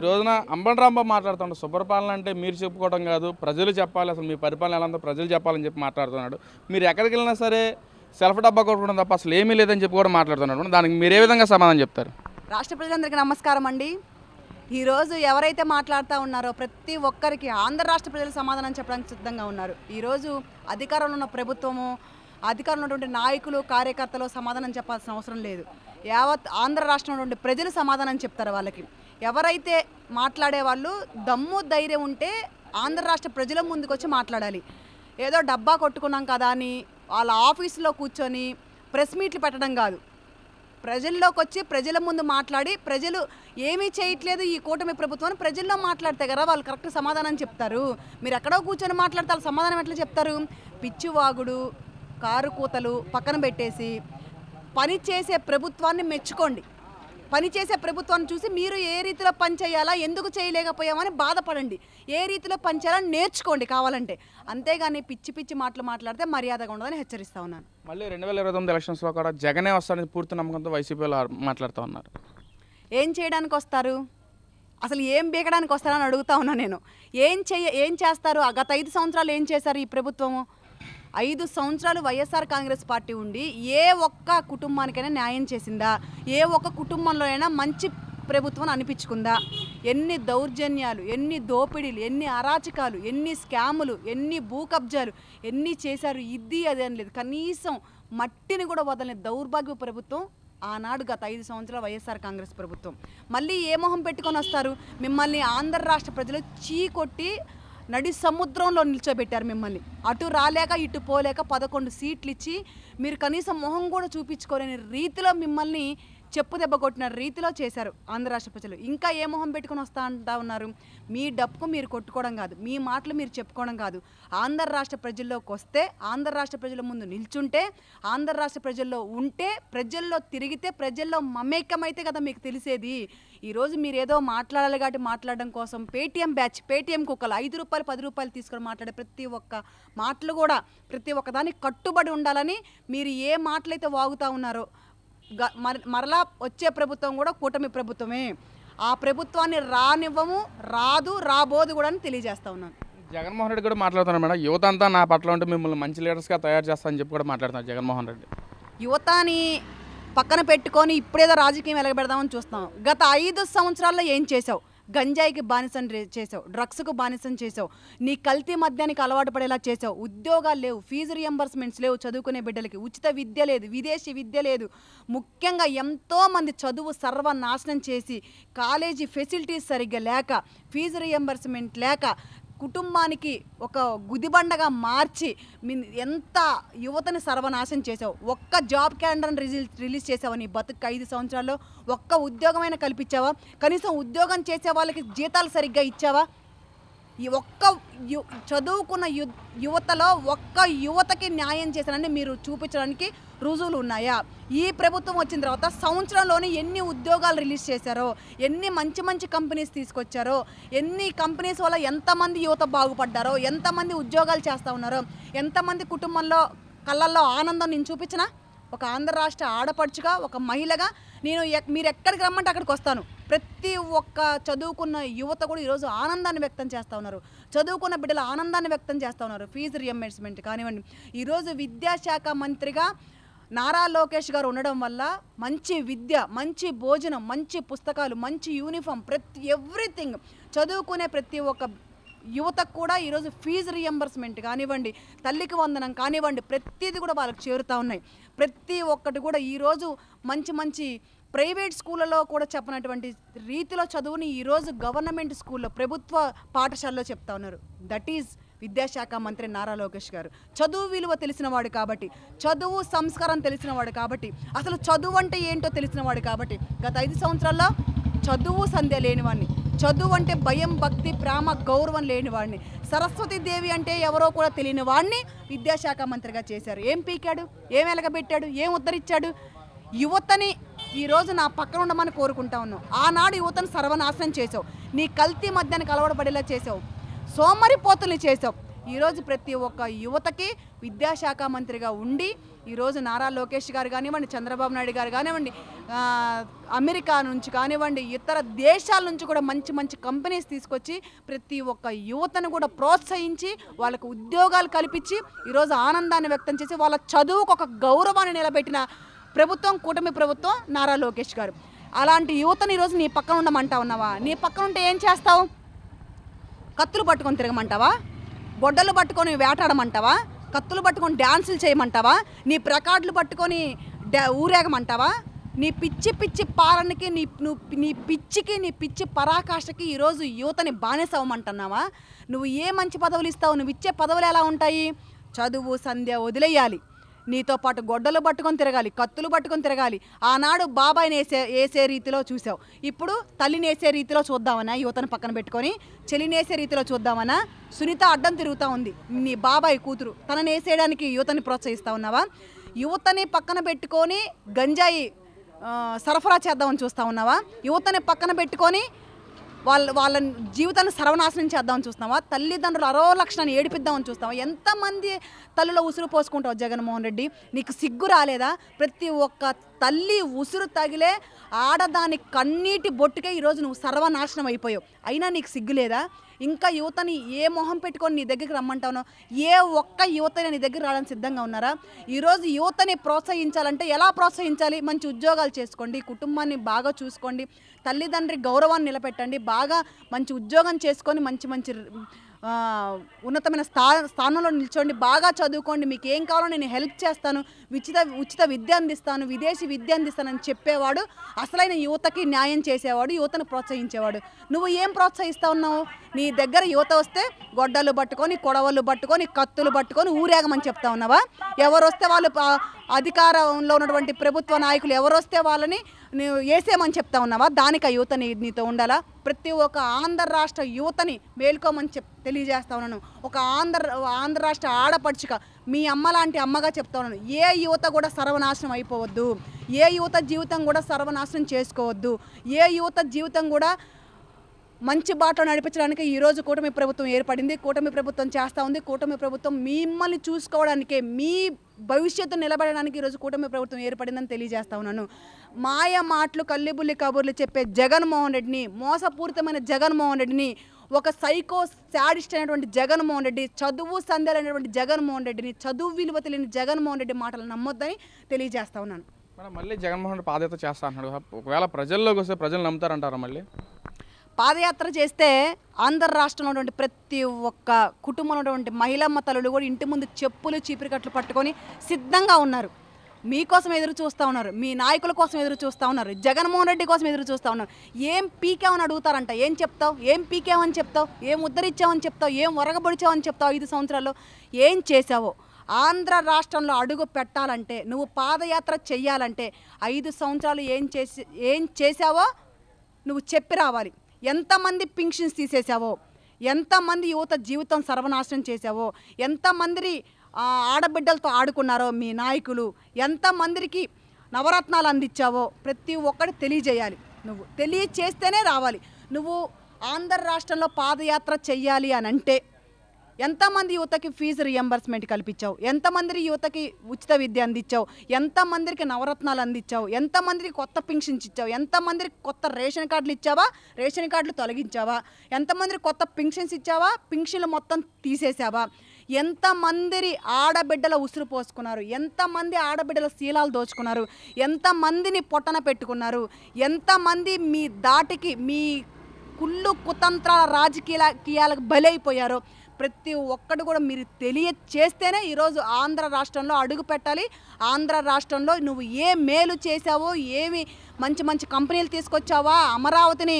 ఈ రోజున అంబన్ రాంబాబు మాట్లాడుతున్నాడు శుభ్రపాలన అంటే మీరు చెప్పుకోవడం కాదు ప్రజలు చెప్పాలి. అసలు మీ పరిపాలన ఎలా ఉందో ప్రజలు చెప్పాలని చెప్పి మాట్లాడుతున్నాడు. మీరు ఎక్కడికి వెళ్ళినా సరే సెల్ఫ్ డబ్బా కొట్టుకోవడం తప్ప అసలు ఏమీ లేదని చెప్పి కూడా మాట్లాడుతున్నాడు. దానికి మీరు ఏ విధంగా సమాధానం చెప్తారు? రాష్ట్ర ప్రజలందరికీ నమస్కారం అండి. ఈరోజు ఎవరైతే మాట్లాడుతూ ఉన్నారో ప్రతి ఒక్కరికి ఆంధ్ర రాష్ట్ర ప్రజలు సమాధానం చెప్పడానికి సిద్ధంగా ఉన్నారు. ఈరోజు అధికారంలో ఉన్న ప్రభుత్వము అధికారంలో ఉన్నటువంటి నాయకులు కార్యకర్తలు సమాధానం చెప్పాల్సిన అవసరం లేదు. యావత్ ఆంధ్ర రాష్ట్రంలో ఉండే ప్రజలు సమాధానం చెప్తారు వాళ్ళకి. ఎవరైతే మాట్లాడే వాళ్ళు దమ్ము ధైర్యం ఉంటే ఆంధ్ర రాష్ట్ర ప్రజల ముందుకు వచ్చి మాట్లాడాలి. ఏదో డబ్బా కొట్టుకున్నాం కదా అని వాళ్ళ ఆఫీసులో కూర్చొని ప్రెస్ మీట్లు పెట్టడం కాదు. ప్రజల్లోకి వచ్చి ప్రజల ముందు మాట్లాడి ప్రజలు ఏమీ చేయట్లేదు ఈ కూటమి ప్రభుత్వం ప్రజల్లో మాట్లాడితే కదా వాళ్ళు కరెక్ట్ సమాధానం చెప్తారు. మీరు ఎక్కడో కూర్చొని మాట్లాడితే వాళ్ళు సమాధానం ఎట్లా చెప్తారు? పిచ్చివాగుడు కారు కూతలు పక్కన పెట్టేసి పని చేసే ప్రభుత్వాన్ని మెచ్చుకోండి. పని చేసే ప్రభుత్వాన్ని చూసి మీరు ఏ రీతిలో పని చేయాలా ఎందుకు చేయలేకపోయామని బాధపడండి. ఏ రీతిలో పని చేయాలని నేర్చుకోండి కావాలంటే. అంతేగాని పిచ్చి పిచ్చి మాటలు మాట్లాడితే మర్యాదగా ఉండదని హెచ్చరిస్తా ఉన్నాను. మళ్ళీ రెండు వేల ఇరవై తొమ్మిది ఎలక్షన్స్లో కూడా జగనే వస్తాడని పూర్తి నమ్మకంతో వైసీపీలో మాట్లాడుతూ ఉన్నారు. ఏం చేయడానికి వస్తారు? అసలు ఏం బీకడానికి వస్తారని అడుగుతా ఉన్నా నేను. ఏం చేయ ఏం చేస్తారు? గత ఐదు సంవత్సరాలు ఏం చేశారు ఈ ప్రభుత్వము? ఐదు సంవత్సరాలు వైఎస్ఆర్ కాంగ్రెస్ పార్టీ ఉండి ఏ ఒక్క కుటుంబానికైనా న్యాయం చేసిందా? ఏ ఒక్క కుటుంబంలోనైనా మంచి ప్రభుత్వం అనిపించుకుందా? ఎన్ని దౌర్జన్యాలు ఎన్ని దోపిడీలు ఎన్ని అరాచకాలు ఎన్ని స్కాములు ఎన్ని భూ కబ్జాలు ఎన్ని చేశారు? ఇది అది అని లేదు. కనీసం మట్టిని కూడా వదలని దౌర్భాగ్య ప్రభుత్వం ఆనాడు గత ఐదు సంవత్సరాల వైఎస్ఆర్ కాంగ్రెస్ ప్రభుత్వం. మళ్ళీ ఏ మొహం పెట్టుకొని వస్తారు? మిమ్మల్ని ఆంధ్ర రాష్ట్ర ప్రజలు చీ కొట్టి నడి సముద్రంలో నిల్చోబెట్టారు మిమ్మల్ని. అటు రాలేక ఇటు పోలేక పదకొండు సీట్లు ఇచ్చి మీరు కనీసం మొహం కూడా చూపించుకోలేని రీతిలో మిమ్మల్ని చెప్పు దెబ్బ కొట్టిన రీతిలో చేశారు ఆంధ్ర రాష్ట్ర ప్రజలు. ఇంకా ఏ మొహం పెట్టుకొని వస్తా అంటా ఉన్నారు? మీ డప్పుకు మీరు కొట్టుకోవడం కాదు మీ మాటలు మీరు చెప్పుకోవడం కాదు. ఆంధ్ర రాష్ట్ర ప్రజల్లోకి వస్తే ఆంధ్ర రాష్ట్ర ప్రజల ముందు నిల్చుంటే ఆంధ్ర రాష్ట్ర ప్రజల్లో ఉంటే ప్రజల్లో తిరిగితే ప్రజల్లో మమేకమైతే కదా మీకు తెలిసేది. ఈరోజు మీరు ఏదో మాట్లాడాలి కాబట్టి మాట్లాడడం కోసం పేటీఎం బ్యాచ్ పేటీఎం కుక్కలు ఐదు రూపాయలు పది రూపాయలు తీసుకొని మాట్లాడే ప్రతి ఒక్క మాటలు కూడా ప్రతి ఒక్కదానికి కట్టుబడి ఉండాలని మీరు ఏ మాటలైతే వాగుతూ ఉన్నారో మరలా వచ్చే ప్రభుత్వం కూడా కూటమి ప్రభుత్వమే. ఆ ప్రభుత్వాన్ని రానివ్వము రాదు రాబోదు కూడా అని తెలియజేస్తా ఉన్నాను. జగన్మోహన్ రెడ్డి కూడా మాట్లాడుతున్నారు మేడం. యువత అంతా నా పట్ల ఉంటే మిమ్మల్ని మంచి లీడర్స్గా తయారు చేస్తానని చెప్పి కూడా మాట్లాడుతున్నారు జగన్మోహన్ రెడ్డి. యువతని పక్కన పెట్టుకొని ఇప్పుడేదో రాజకీయం వెలగబెడదామని చూస్తాం గత ఐదు సంవత్సరాల్లో ఏం చేసావు? గంజాయికి బానిసం చేసావు. డ్రగ్స్కు బానిసం చేసావు. నీ కల్తీ మద్యానికి అలవాటు పడేలా చేసావు. ఉద్యోగాలు లేవు. ఫీజు రియంబర్స్మెంట్స్ లేవు చదువుకునే బిడ్డలకి. ఉచిత విద్య లేదు. విదేశీ విద్య లేదు. ముఖ్యంగా ఎంతోమంది చదువు సర్వనాశనం చేసి కాలేజీ ఫెసిలిటీస్ సరిగ్గా లేక ఫీజు రియంబర్స్మెంట్ లేక కుటుంబానికి ఒక గుదిబండగా మార్చి మీ- ఎంత యువతని సర్వనాశం చేసావు ఒక్క జాబ్ క్యాలెండర్ని రిలీజ్ రిలీజ్ చేసావా నీ బతుకు ఐదు సంవత్సరాల్లో? ఒక్క ఉద్యోగమైనా కల్పించావా? కనీసం ఉద్యోగం చేసే వాళ్ళకి జీతాలు సరిగ్గా ఇచ్చావా? ఈ ఒక్క యు చదువుకున్న యు యువతలో ఒక్క యువతకి న్యాయం చేశానని మీరు చూపించడానికి రుజువులు ఉన్నాయా? ఈ ప్రభుత్వం వచ్చిన తర్వాత సంవత్సరంలోనే ఎన్ని ఉద్యోగాలు రిలీజ్ చేశారో ఎన్ని మంచి మంచి కంపెనీస్ తీసుకొచ్చారో ఎన్ని కంపెనీస్ వల్ల ఎంతమంది యువత బాగుపడ్డారో ఎంతమంది ఉద్యోగాలు చేస్తూ ఉన్నారో ఎంతమంది కుటుంబంలో కళ్ళల్లో ఆనందం నేను చూపించిన? ఒక ఆంధ్ర రాష్ట్ర ఆడపడుచుగా ఒక మహిళగా నేను ఎక్- మీరు ఎక్కడికి రమ్మంటే అక్కడికి వస్తాను. ప్రతి ఒక్క చదువుకున్న యువత కూడా ఈరోజు ఆనందాన్ని వ్యక్తం చేస్తూ ఉన్నారు. చదువుకున్న బిడ్డలు ఆనందాన్ని వ్యక్తం చేస్తూ ఉన్నారు. ఫీజు రియంబర్స్మెంట్ కానివ్వండి. ఈరోజు విద్యాశాఖ మంత్రిగా నారా లోకేష్ గారు ఉండడం వల్ల మంచి విద్య మంచి భోజనం మంచి పుస్తకాలు మంచి యూనిఫామ్ ప్రతి ఎవ్రీథింగ్ చదువుకునే ప్రతి ఒక్క యువతకు కూడా ఈరోజు ఫీజు రియంబర్స్మెంట్ కానివ్వండి తల్లికి వందనం కానివ్వండి ప్రతిదీ కూడా వాళ్ళకి చేరుతూ ఉన్నాయి. ప్రతి ఒక్కటి కూడా ఈరోజు మంచి మంచి ప్రైవేట్ స్కూళ్ళలో కూడా చెప్పనటువంటి రీతిలో చదువుని ఈరోజు గవర్నమెంట్ స్కూల్లో ప్రభుత్వ పాఠశాలలో చెప్తా ఉన్నారు. దట్ ఈజ్ విద్యాశాఖ మంత్రి నారా లోకేష్ గారు. చదువు విలువ తెలిసినవాడు కాబట్టి చదువు సంస్కారం తెలిసినవాడు కాబట్టి అసలు చదువు అంటే ఏంటో తెలిసినవాడు కాబట్టి గత ఐదు సంవత్సరాల్లో చదువు సంధ్య లేనివాడిని చదువు అంటే భయం భక్తి ప్రేమ గౌరవం లేనివాడిని సరస్వతి దేవి అంటే ఎవరో కూడా తెలియని వాడిని విద్యాశాఖ మంత్రిగా చేశారు. ఏం పీకాడు? ఏం వెలగబెట్టాడు ఏం ఉద్ధరించాడు? యువతని ఈరోజు నా పక్కన ఉండమని కోరుకుంటా ఉన్నావు. ఆనాడు యువతను సర్వనాశనం చేసావు నీ కల్తీ మధ్యానికి అలవాటు చేసావు సోమరిపోతుల్ని చేశావు. ఈరోజు ప్రతి ఒక్క యువతకి విద్యాశాఖ మంత్రిగా ఉండి ఈరోజు నారా లోకేష్ గారు కానివ్వండి చంద్రబాబు నాయుడు గారు కానివ్వండి అమెరికా నుంచి కానివ్వండి ఇతర దేశాల నుంచి కూడా మంచి మంచి కంపెనీస్ తీసుకొచ్చి ప్రతి ఒక్క యువతను కూడా ప్రోత్సహించి వాళ్ళకు ఉద్యోగాలు కల్పించి ఈరోజు ఆనందాన్ని వ్యక్తం చేసి వాళ్ళ చదువుకు ఒక గౌరవాన్ని నిలబెట్టిన ప్రభుత్వం కూటమి ప్రభుత్వం నారా లోకేష్ గారు. అలాంటి యువతను ఈరోజు నీ పక్కన ఉండమంటా ఉన్నావా నీ పక్కన ఉంటే ఏం చేస్తావు? కత్తులు పట్టుకొని తిరగమంటావా? గొడ్డలు పట్టుకొని వేటాడమంటావా? కత్తులు పట్టుకొని డ్యాన్సులు చేయమంటావా? నీ ప్రకాడ్లు పట్టుకొని ఊరేగమంటావా? నీ పిచ్చి పిచ్చి పాలనకి నీ నువ్వు నీ పిచ్చికి నీ పిచ్చి పరాకాష్ఠకి ఈరోజు యువతని బానిస నువ్వు ఏ మంచి పదవులు ఇస్తావు? నువ్వు ఇచ్చే పదవులు ఎలా ఉంటాయి? చదువు సంధ్య వదిలేయాలి. నీతో పాటు గొడ్డలు పట్టుకొని తిరగాలి కత్తులు పట్టుకొని తిరగాలి. ఆనాడు బాబాయ్ని వేసే వేసే రీతిలో చూసావు. ఇప్పుడు తల్లిని వేసే రీతిలో చూద్దామనా యువతను పక్కన పెట్టుకొని చెల్లిని వేసే రీతిలో చూద్దామనా సునీత అడ్డం తిరుగుతూ ఉంది. నీ బాబాయ్ కూతురు తనని వేసేయడానికి యువతని ప్రోత్సహిస్తా ఉన్నావా? యువతని పక్కన పెట్టుకొని గంజాయి సరఫరా చేద్దామని చూస్తా ఉన్నావా? యువతని పక్కన పెట్టుకొని వాళ్ళ వాళ్ళ జీవితాన్ని సర్వనాశనం చేద్దామని చూస్తావా తల్లిదండ్రులు అరో లక్షణాన్ని ఏడిపిద్దామని చూస్తావా ఎంతమంది తల్లిలో ఉసురు పోసుకుంటావు జగన్మోహన్ రెడ్డి? నీకు సిగ్గు రాలేదా? ప్రతి ఒక్క తల్లి ఉసురు తగిలే ఆడదాని కన్నీటి బొట్టుకే ఈరోజు నువ్వు సర్వనాశనం అయిపోయావు. అయినా నీకు సిగ్గు లేదా? ఇంకా యువతని ఏ మొహం పెట్టుకొని నీ దగ్గరికి రమ్మంటావునో? ఏ ఒక్క యువతని నీ దగ్గర రావడానికి సిద్ధంగా ఉన్నారా? ఈరోజు యువతని ప్రోత్సహించాలంటే ఎలా ప్రోత్సహించాలి? మంచి ఉద్యోగాలు చేసుకోండి కుటుంబాన్ని బాగా చూసుకోండి తల్లిదండ్రి గౌరవాన్ని నిలబెట్టండి బాగా మంచి ఉద్యోగం చేసుకొని మంచి మంచి ఉన్నతమైన స్థా స్థానంలో నిల్చోండి బాగా చదువుకోండి మీకు ఏం కావాలో నేను హెల్ప్ చేస్తాను ఉచిత ఉచిత విద్య అందిస్తాను విదేశీ విద్య అందిస్తానని చెప్పేవాడు అసలైన యువతకి న్యాయం చేసేవాడు యువతను ప్రోత్సహించేవాడు. నువ్వు ఏం ప్రోత్సహిస్తా ఉన్నావు? నీ దగ్గర యువత వస్తే గొడ్డలు పట్టుకొని కొడవలు పట్టుకొని కత్తులు పట్టుకొని ఊరేగమని చెప్తా ఉన్నావా? ఎవరు వస్తే వాళ్ళు అధికారంలో ఉన్నటువంటి ప్రభుత్వ నాయకులు ఎవరు వస్తే వాళ్ళని నువ్వు వేసేయమని చెప్తా ఉన్నావా? దానికి ఆ యువత నీ నీతో ఉండాలా? ప్రతి ఒక్క ఆంధ్ర రాష్ట్ర యువతని మేల్కోమని చెప్ తెలియజేస్తా ఉన్నాను. ఒక ఆంధ్ర ఆంధ్ర రాష్ట్ర ఆడపడుచుక మీ అమ్మ లాంటి అమ్మగా చెప్తా ఉన్నాను. ఏ యువత కూడా సర్వనాశనం అయిపోవద్దు. ఏ యువత జీవితం కూడా సర్వనాశనం చేసుకోవద్దు. ఏ యువత జీవితం కూడా మంచి బాటలో నడిపించడానికి ఈరోజు కూటమి ప్రభుత్వం ఏర్పడింది. కూటమి ప్రభుత్వం చేస్తూ ఉంది. కూటమి ప్రభుత్వం మిమ్మల్ని చూసుకోవడానికే మీ భవిష్యత్తు నిలబడడానికి ఈరోజు కూటమి ప్రభుత్వం ఏర్పడిందని తెలియజేస్తా ఉన్నాను. మాయ మాటలు కల్లిబుల్లి కబుర్లు చెప్పే జగన్మోహన్ రెడ్డిని మోసపూరితమైన జగన్మోహన్ రెడ్డిని ఒక సైకో శాడిస్ట్ అయినటువంటి జగన్మోహన్ రెడ్డి చదువు సంధ్యలైనటువంటి జగన్మోహన్ రెడ్డిని చదువు విలువ తెలియని జగన్మోహన్ రెడ్డి మాటలు నమ్మొద్దని తెలియజేస్తా ఉన్నాను. మేడం మళ్ళీ జగన్మోహన్ రెడ్డి పాదయాత్ర చేస్తా అంటున్నాడు. కదా. ఒకవేళ ప్రజల్లోకి వస్తే ప్రజలు నమ్ముతారంటారా మళ్ళీ? పాదయాత్ర చేస్తే ఆంధ్ర రాష్ట్రంలో ఉన్నటువంటి ప్రతి ఒక్క కుటుంబంలో ఉన్నటువంటి మహిళమ్మ తల్లులు కూడా ఇంటి ముందు చెప్పులు చీపిరికట్లు పట్టుకొని సిద్ధంగా ఉన్నారు. మీకోసం ఎదురు చూస్తూ ఉన్నారు. మీ నాయకుల కోసం ఎదురు చూస్తూ ఉన్నారు. జగన్మోహన్ రెడ్డి కోసం ఎదురు చూస్తూ ఉన్నారు. ఏం పీకేమని అడుగుతారంట? ఏం చెప్తావు? ఏం పీకేమని చెప్తావు? ఏం ఉద్ధరించావని చెప్తావు? ఏం ఒరగబొడిచావని చెప్తావు ఐదు సంవత్సరాల్లో? ఏం చేసావో ఆంధ్ర రాష్ట్రంలో అడుగు పెట్టాలంటే నువ్వు పాదయాత్ర చెయ్యాలంటే ఐదు సంవత్సరాలు ఏం చేసి ఏం చేసావో నువ్వు చెప్పి రావాలి. ఎంతమంది పింక్షన్స్ తీసేసావో ఎంతమంది యువత జీవితం సర్వనాశనం చేసావో ఎంతమంది ఆడబిడ్డలతో ఆడుకున్నారో మీ నాయకులు ఎంతమందికి నవరత్నాలు అందించావో ప్రతి ఒక్కటి తెలియజేయాలి. నువ్వు తెలియచేస్తేనే రావాలి. నువ్వు ఆంధ్ర రాష్ట్రంలో పాదయాత్ర చెయ్యాలి అని అంటే ఎంతమంది యువతకి ఫీజు రియంబర్స్మెంట్ కల్పించావు? ఎంతమంది యువతకి ఉచిత విద్య అందించావు? ఎంతమందికి నవరత్నాలు అందించావు? ఎంతమందికి కొత్త పింఛన్స్ ఇచ్చావు? ఎంతమందికి కొత్త రేషన్ కార్డులు ఇచ్చావా? రేషన్ కార్డులు తొలగించావా? ఎంతమందికి కొత్త పింఛన్స్ ఇచ్చావా? పింఛన్లు మొత్తం తీసేసావా? ఎంతమంది ఆడబిడ్డల ఉసురు పోసుకున్నారు? ఎంతమంది ఆడబిడ్డల శీలాలు దోచుకున్నారు? ఎంతమందిని పొట్టన పెట్టుకున్నారు? ఎంతమంది మీ దాటికి మీ కుళ్ళు కుతంత్రాల రాజకీయాలకు బలైపోయారో? ప్రతి ఒక్కడు కూడా మీరు తెలియచేస్తేనే ఈరోజు ఆంధ్ర రాష్ట్రంలో అడుగు పెట్టాలి. ఆంధ్ర రాష్ట్రంలో నువ్వు ఏ మేలు చేసావో ఏమి మంచి మంచి కంపెనీలు తీసుకొచ్చావా అమరావతిని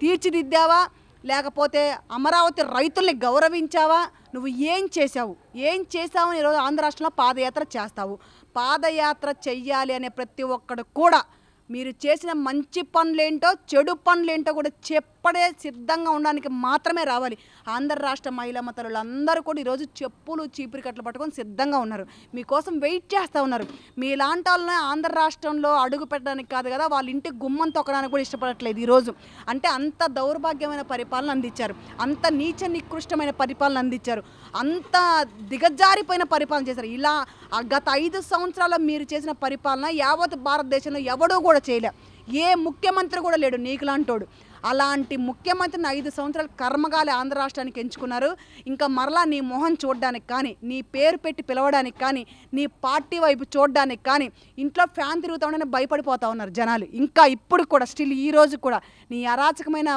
తీర్చిదిద్దావా లేకపోతే అమరావతి రైతుల్ని గౌరవించావా నువ్వు ఏం చేసావు ఏం చేసావు ఈరోజు ఆంధ్ర రాష్ట్రంలో పాదయాత్ర చేస్తావు. పాదయాత్ర చెయ్యాలి అనే ప్రతి ఒక్కడు కూడా మీరు చేసిన మంచి పనులేంటో చెడు పనులేంటో కూడా అప్పుడే సిద్ధంగా ఉండడానికి మాత్రమే రావాలి. ఆంధ్ర రాష్ట్ర మహిళా మతలు అందరూ కూడా ఈరోజు చెప్పులు చీపురు కట్టలు పట్టుకొని సిద్ధంగా ఉన్నారు. మీకోసం వెయిట్ చేస్తూ ఉన్నారు. మీలాంటి వాళ్ళని ఆంధ్ర రాష్ట్రంలో అడుగు పెట్టడానికి కాదు కదా వాళ్ళ ఇంటి గుమ్మం తొక్కడానికి కూడా ఇష్టపడట్లేదు ఈరోజు. అంటే అంత దౌర్భాగ్యమైన పరిపాలన అందించారు. అంత నీచ నికృష్టమైన పరిపాలన అందించారు. అంత దిగజారిపోయిన పరిపాలన చేశారు. ఇలా ఆ గత ఐదు సంవత్సరాల్లో మీరు చేసిన పరిపాలన యావత్ భారతదేశంలో ఎవడూ కూడా చేయలే. ఏ ముఖ్యమంత్రి కూడా లేడు నీకులాంటోడు అలాంటి ముఖ్యమంత్రిని ఐదు సంవత్సరాలు కర్మగాలి ఆంధ్ర రాష్ట్రానికి ఎంచుకున్నారు. ఇంకా మరలా నీ మొహం చూడడానికి కానీ నీ పేరు పెట్టి పిలవడానికి కానీ నీ పార్టీ వైపు చూడడానికి కానీ ఇంట్లో ఫ్యాన్ తిరుగుతా ఉండని భయపడిపోతా ఉన్నారు జనాలు. ఇంకా ఇప్పుడు కూడా స్టిల్ ఈ రోజు కూడా నీ అరాచకమైన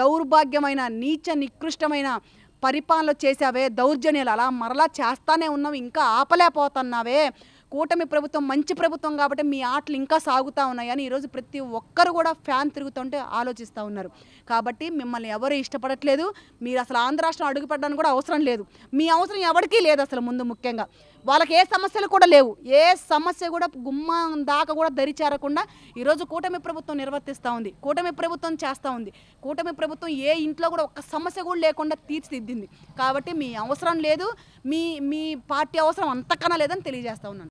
దౌర్భాగ్యమైన నీచ నికృష్టమైన పరిపాలన చేసావే దౌర్జన్యాలు అలా మరలా చేస్తానే ఉన్నావు ఇంకా ఆపలేకపోతున్నావే. కూటమి ప్రభుత్వం మంచి ప్రభుత్వం కాబట్టి మీ ఆటలు ఇంకా సాగుతూ ఉన్నాయని ఈరోజు ప్రతి ఒక్కరు కూడా ఫ్యాన్ తిరుగుతుంటే ఆలోచిస్తూ ఉన్నారు. కాబట్టి మిమ్మల్ని ఎవరు ఇష్టపడట్లేదు మీరు అసలు ఆంధ్ర రాష్ట్రం అడుగుపెట్టడానికి కూడా అవసరం లేదు. మీ అవసరం ఎవరికీ లేదు అసలు ముందు ముఖ్యంగా. వాళ్ళకి ఏ సమస్యలు కూడా లేవు. ఏ సమస్య కూడా గుమ్మం దాకా కూడా దరిచేరకుండా ఈరోజు కూటమి ప్రభుత్వం నిర్వర్తిస్తూ ఉంది. కూటమి ప్రభుత్వం చేస్తూ ఉంది. కూటమి ప్రభుత్వం ఏ ఇంట్లో కూడా ఒక్క సమస్య కూడా లేకుండా తీర్చిదిద్దింది. కాబట్టి మీ అవసరం లేదు. మీ మీ పార్టీ అవసరం అంతకన్నా లేదని తెలియజేస్తా ఉన్నాను.